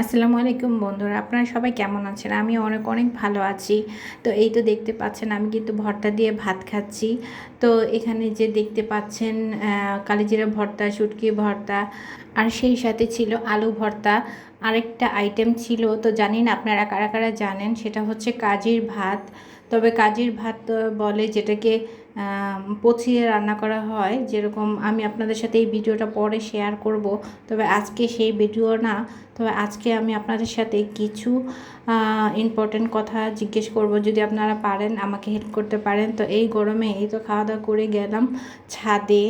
আসসালামু আলাইকুম বন্ধুরা, আপনারা সবাই কেমন আছেন? আমি অনেক অনেক ভালো আছি। তো এই তো দেখতে পাচ্ছেন, আমি কিন্তু ভর্তা দিয়ে ভাত খাচ্ছি। তো এখানে যে দেখতে পাচ্ছেন কালিজিরা ভর্তা, শুটকি ভর্তা আর সেই সাথে ছিল আলু ভর্তা। আরেকটা আইটেম ছিল, তো জানি না আপনারা কারা কারা জানেন? সেটা হচ্ছে কাজির ভাত। তবে কাজির ভাত বলে যেটাকে পচিয়ে রান্না করা হয়। যেরকম আমি আপনাদের সাথে এই ভিডিওটা পরে শেয়ার করব। তবে আজকে সেই ভিডিও না। তবে আজকে আমি আপনাদের সাথে কিছু ইম্পর্টেন্ট কথা জিজ্ঞেস করব। যদি আপনারা পারেন, আমাকে হেল্প করতে পারেন। তো এই গরমে এই তো খাওয়া দাওয়া করে গেলাম ছাদে।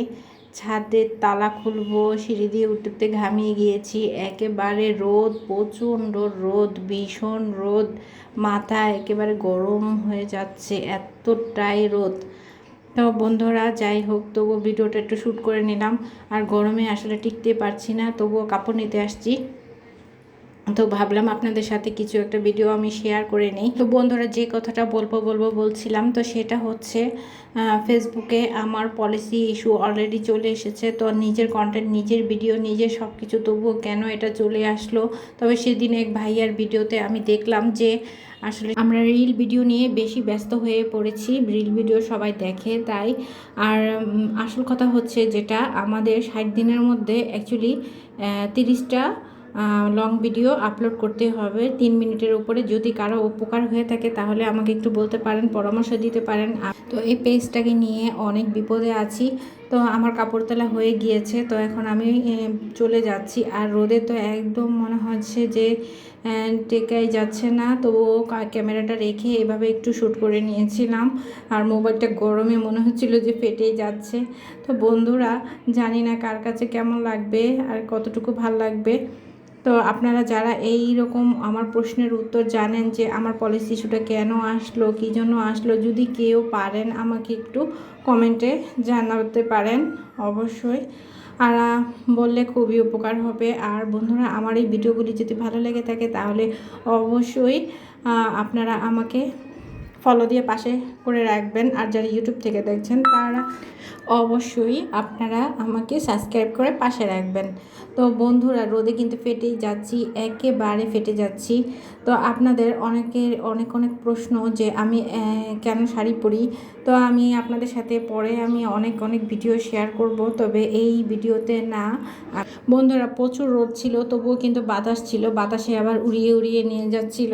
ছাদের তালা খুলবো, সিঁড়ি দিয়ে উঠতে ঘামিয়ে গিয়েছি। একেবারে রোদ, প্রচণ্ড রোদ, ভীষণ রোদ। মাথা একেবারে গরম হয়ে যাচ্ছে, এতটাই রোদ। তো বন্ধুরা, যাই হোক, তবুও ভিডিওটা একটু শ্যুট করে নিলাম। আর গরমে আসলে টিকতে পারছি না, তবুও কাপড় নিতে আসছি। তো ভাবলাম আপনাদের সাথে কিছু একটা ভিডিও আমি শেয়ার করে নিই। তো বন্ধুরা যে কথাটা বলব বলব বলছিলাম, তো সেটা হচ্ছে ফেসবুকে আমার পলিসি ইস্যু অলরেডি চলে এসেছে। তো নিজের কন্টেন্ট নিজের ভিডিও নিজের সব কিছু তবুও কেন এটা চলে আসলো? তবে সেদিন এক ভাইয়ার ভিডিওতে আমি দেখলাম যে, আসলে আমরা রিল ভিডিও নিয়ে বেশি ব্যস্ত হয়ে পড়েছি। রিল ভিডিও সবাই দেখে তাই। আর আসল কথা হচ্ছে যেটা, আমাদের ষাট দিনের মধ্যে অ্যাকচুয়ালি তিরিশটা লং ভিডিও আপলোড করতে হবে। তিন মিনিটের উপরে যদি কারও উপকার হয়ে থাকে তাহলে আমাকে একটু বলতে পারেন, পরামর্শ দিতে পারেন। তো এই পেজটাকে নিয়ে অনেক বিপদে আছি। তো আমার কাপড়তলা হয়ে গিয়েছে, তো এখন আমি চলে যাচ্ছি। আর রোদে তো একদম মনে হচ্ছে যে টেকাই যাচ্ছে না। কা- ক্যামেরাটা রেখে এভাবে একটু শ্যুট করে নিয়েছিলাম। আর মোবাইলটা গরমে মনে হচ্ছিল যে ফেটেই যাচ্ছে। তো বন্ধুরা, জানি না কার কাছে কেমন লাগবে আর কতটুকু ভালো লাগবে। তো আপনারা যারা এই রকম আমার প্রশ্নের উত্তর জানেন যে আমার পলিসি ইস্যুটা কেন আসলো, কী জন্য আসলো, যদি কেউ পারেন আমাকে একটু কমেন্টে জানাতে পারেন অবশ্যই। আর বললে খুবই উপকার হবে। আর বন্ধুরা, আমার এই ভিডিওগুলি যদি ভালো লেগে থাকে তাহলে অবশ্যই আপনারা আমাকে ফলো দিয়ে পাশে করে রাখবেন। আর যারা ইউটিউব থেকে দেখছেন, তারা অবশ্যই আপনারা আমাকে সাবস্ক্রাইব করে পাশে রাখবেন। তো বন্ধুরা, রোদে কিন্তু ফেটেই যাচ্ছি, একেবারে ফেটে যাচ্ছি। তো আপনাদের অনেকের অনেক অনেক প্রশ্ন যে আমি কেন শাড়ি পরি? তো আমি আপনাদের সাথে পরে আমি অনেক অনেক ভিডিও শেয়ার করব, তবে এই ভিডিওতে না। বন্ধুরা, প্রচুর রোদ ছিল, তবুও কিন্তু বাতাস ছিল। বাতাসে আবার উড়িয়ে উড়িয়ে নিয়ে যাচ্ছিল,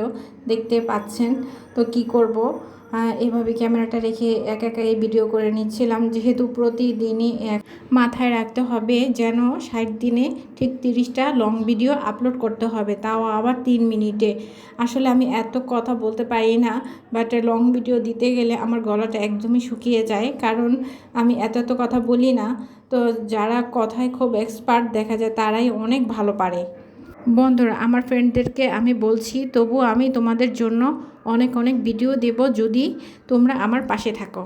দেখতে পাচ্ছেন। তো কি করব? এভাবে ক্যামেরাটা রেখে একা একা এই ভিডিও করে নিচ্ছিলাম। যেহেতু প্রতিদিনই এক মাথায় রাখতে হবে যেন ষাট দিনে ঠিক তিরিশটা লং ভিডিও আপলোড করতে হবে, তাও আবার তিন মিনিটে। আসলে আমি এত কথা বলতে পারি না বাট লং ভিডিও দিতে গেলে আমার গলাটা একদমই শুকিয়ে যায়, কারণ আমি এত এত কথা বলি না। তো যারা কথায় খুব এক্সপার্ট দেখা যায়, তারাই অনেক ভালো পারে। বন্ধুরা, আমার ফ্রেন্ডদেরকে আমি বলছি, তবু আমি তোমাদের জন্য অনেক অনেক ভিডিও দেব যদি তোমরা আমার পাশে থাকো।